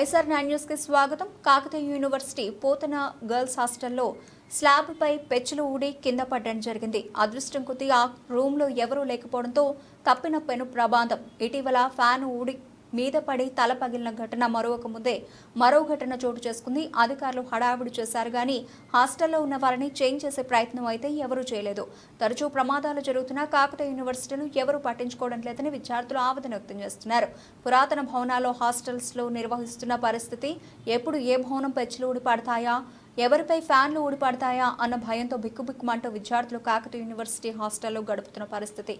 SR nine న్యూస్కి స్వాగతం. Kakatiya university Pothana girls హాస్టల్లో స్లాబ్పై పెచ్చులు ఊడి కింద పడడం జరిగింది. అదృష్టం కొద్దీ ఆ రూమ్లో ఎవరూ లేకపోవడంతో తప్పిన పెను ప్రమాదం. ఇటీవల ఫ్యాన్ ఊడి మీద పడి తల పగిలిన ఘటన మరొక ముందే మరో ఘటన చోటు చేసుకుంది. అధికారులు హడావిడి చేశారు కానీ హాస్టల్లో ఉన్న వారిని చేంజ్ చేసే ప్రయత్నం అయితే ఎవరూ చేయలేదు. తరచూ ప్రమాదాలు జరుగుతున్నా కాకతీయ యూనివర్సిటీలు ఎవరూ పట్టించుకోవడం లేదని విద్యార్థులు ఆవేదన వ్యక్తం చేస్తున్నారు. పురాతన భవనాల్లో హాస్టల్స్లో నిర్వహిస్తున్న పరిస్థితి ఎప్పుడు ఏ భవనం పెచ్చులు పడతాయా ఎవరిపై ఫ్యాన్లు ఊడిపడతాయా అన్న భయంతో బిక్కుబిక్కుమంటూ విద్యార్థులు కాకతీయ యూనివర్సిటీ హాస్టల్లో గడుపుతున్న పరిస్థితి.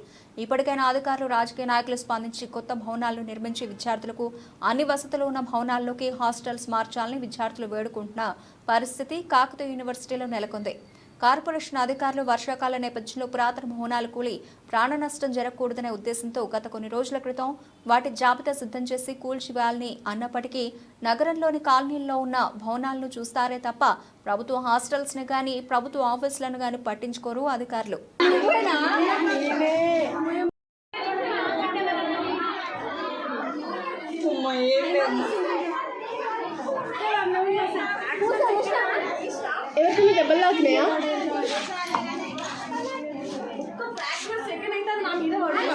ఇప్పటికైనా అధికారులు రాజకీయ నాయకులు స్పందించి కొత్త భవనాలను నిర్మించి విద్యార్థులకు అన్ని వసతులు ఉన్న భవనాల్లోకి హాస్టల్స్ మార్చాలని విద్యార్థులు వేడుకుంటున్న పరిస్థితి కాకతీయ యూనివర్సిటీలో నెలకొంది. కార్పొరేషన్ అధికారులు వర్షాకాల నేపథ్యంలో పురాతన భవనాలు కూలి ప్రాణ నష్టం జరగకూడదనే ఉద్దేశంతో గత కొన్ని రోజుల క్రితం వాటి జాబితా సిద్ధం చేసి కూల్చివేయాలని అన్నప్పటికీ నగరంలోని కాలనీల్లో ఉన్న భవనాలను చూస్తారే తప్ప ప్రభుత్వ హాస్టల్స్ని కానీ ప్రభుత్వ ఆఫీసులను కానీ పట్టించుకోరు అధికారులు. ఎవరికి దెబ్బలు అవుతున్నాయా Chị có.